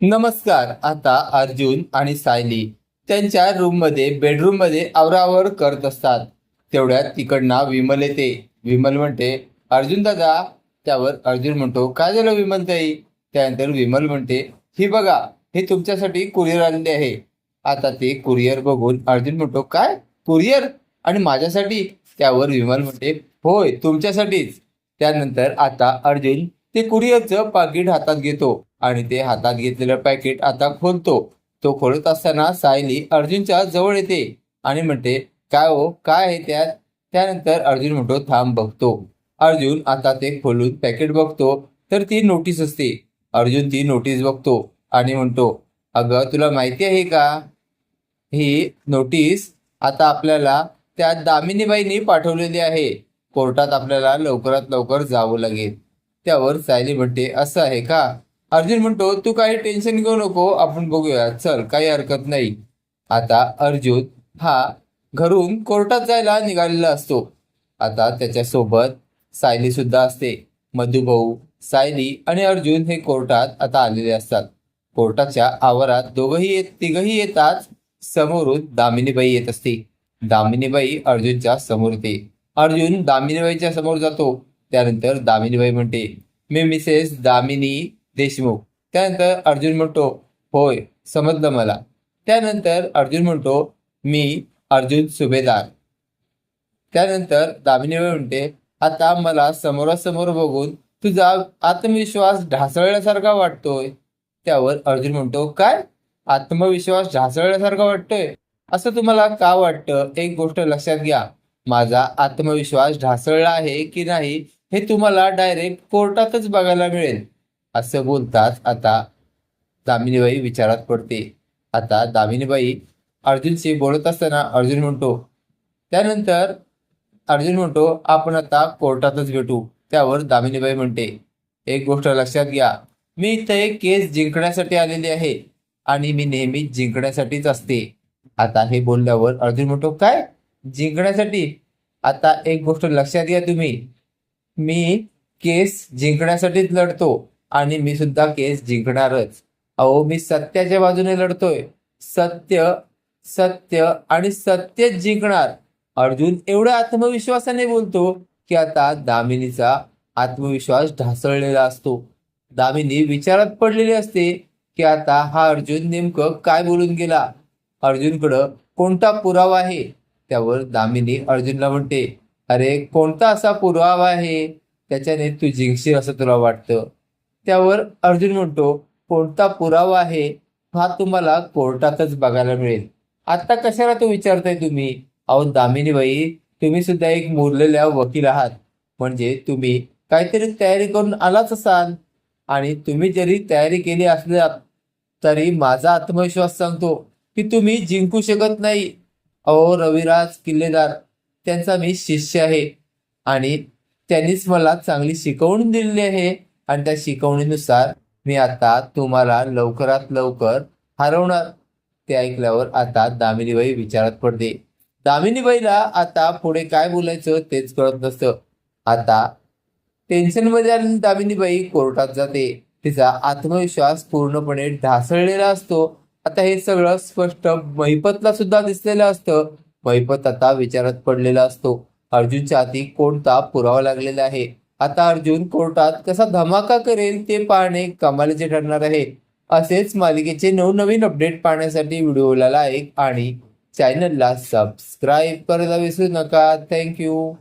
नमस्कार आता अर्जुन आणि सायली त्यांच्या रूममध्ये बेडरूममध्ये आवरावर करत असतात. तेवढ्यात तिकडनं विमल येते. विमल म्हणते अर्जुन दादा. त्यावर अर्जुन म्हणतो काय झालं विमल ताई त्यानंतर विमल म्हणते ही बघा हे तुमच्यासाठी कुरिअर आलेले आहे. आता ते कुरिअर बघून अर्जुन म्हणतो काय? कुरिअर आणि माझ्यासाठी? त्यावर विमल म्हणते होय तुमच्यासाठीच. त्यानंतर आता अर्जुन ते कुरिअरचं पाकिट हातात घेतो. आणि ते हातात घेतलेलं पॅकेट आता खोलतो. तो खोलत असताना सायली अर्जुनच्या जवळ येते आणि म्हणते काय हो? काय आहे त्यात? त्यानंतर अर्जुन म्हणतो थांब बघतो. अर्जुन आता ते खोलून पॅकेट बघतो तर ती नोटीस असते. अर्जुन ती नोटीस बघतो आणि म्हणतो अगं तुला माहिती आहे का? ही नोटीस आता आपल्याला त्या दामिनीबाईंनी पाठवलेली आहे. कोर्टात आपल्याला लवकरात लवकर जावं लागेल. त्यावर सायली म्हणते असं आहे का? अर्जुन म्हणतो तू काही टेन्शन घेऊ नको आपण बघूया. चल काही हरकत नाही. आता अर्जुन हा घरून कोर्टात जायला निघालेला असतो. आता त्याच्यासोबत सायली सुद्धा असते. मधुभाऊ सायली आणि अर्जुन हे कोर्टात आता आलेले असतात. कोर्टाच्या आवारात दोघही येत तिघही येतात. समोरून दामिनीबाई येत असते. दामिनीबाई अर्जुनच्या समोर येते. अर्जुन दामिनीबाईच्या समोर जातो. त्यानंतर दामिनीबाई म्हणते मी मिसेस दामिनी देशमुख. त्यानंतर अर्जुन म्हणतो होय समजलं मला. त्यानंतर अर्जुन म्हणतो मी अर्जुन सुभेदार. त्यानंतर दामिनी म्हणते आता मला समोरासमोर बघून तुझा आत्मविश्वास ढासळल्यासारखा वाटतोय. त्यावर अर्जुन म्हणतो काय? आत्मविश्वास ढासळल्यासारखा वाटतोय? असं तुम्हाला का वाटतं? एक गोष्ट लक्षात घ्या. माझा आत्मविश्वास ढासळला आहे की नाही हे तुम्हाला डायरेक्ट कोर्टातच बघायला मिळेल. असं बोलताच आता दामिनीबाई विचारात पडते. आता दामिनीबाई अर्जुनशी बोलत असताना अर्जुन म्हणतो त्यानंतर अर्जुन म्हणतो आपण आता कोर्टातच भेटू. त्यावर दामिनीबाई म्हणते एक गोष्ट लक्षात घ्या. मी इथे एक केस जिंकण्यासाठी आलेली आहे आणि मी नेहमी जिंकण्यासाठीच असते. आता हे बोलल्यावर अर्जुन म्हणतो काय? जिंकण्यासाठी? आता एक गोष्ट लक्षात घ्या तुम्ही. मी केस जिंकण्यासाठीच लढतो. आणि मी सुद्धा केस जिंकणारच. अहो मी सत्याच्या बाजूने लढतोय. सत्य सत्य आणि सत्यच जिंकणार. अर्जुन एवढ्या आत्मविश्वासाने बोलतो की आता दामिनीचा आत्मविश्वास ढासळलेला असतो. दामिनी विचारात पडलेली असते की आता हा अर्जुन नेमकं काय बोलून गेला? अर्जुनकडं कोणता पुरावा आहे? त्यावर दामिनी अर्जुनला म्हणते अरे कोणता असा पुरावा आहे? त्याच्याने तू जिंकशील असं तुला वाटतं. त्यावर अर्जुन म्हणतो कोणता पुरावा आहे हा तुम्हाला कोर्टातच बघायला मिळेल. आता कशाला तो विचारताय तुम्ही? अहो दामिनीबाई तुम्ही सुद्धा एक मुरलेल्या वकील आहात. म्हणजे तुम्ही काहीतरी तयारी करून आलाच असाल. आणि तुम्ही जरी तयारी केली असल्या तरी माझा आत्मविश्वास सांगतो की तुम्ही जिंकू शकत नाही. अहो रविराज किल्लेदार त्यांचा मी शिष्य आहे. आणि त्यांनीच मला चांगली शिकवणी दिलेली आहे. आणि त्या शिकवणीनुसार मी आता तुम्हाला लवकरात लवकर हरवणार. ते ऐकल्यावर आता दामिनीबाई विचारात पडते. दामिनीबाईला आता पुढे काय बोलायचं तेच कळत नसतं. आता टेन्शनमध्ये आलेली दामिनीबाई कोर्टात जाते. तिचा आत्मविश्वास पूर्णपणे ढासळलेला असतो. आता हे सगळं स्पष्ट महिपतला सुद्धा दिसलेलं असतं. महिपत आता विचारात पडलेला असतो. अर्जुनच्या हाती कोणता पुरावा लागलेला आहे? आता अर्जुन कोर्टात कसा धमाका करेल ते पाहणे कमालीचे ठरणार आहे. असेच मालिकेचे नवनवीन अपडेट पाहण्यासाठी व्हिडिओला लाईक आणि चॅनलला सबस्क्राईब करायला विसरू नका. थँक्यू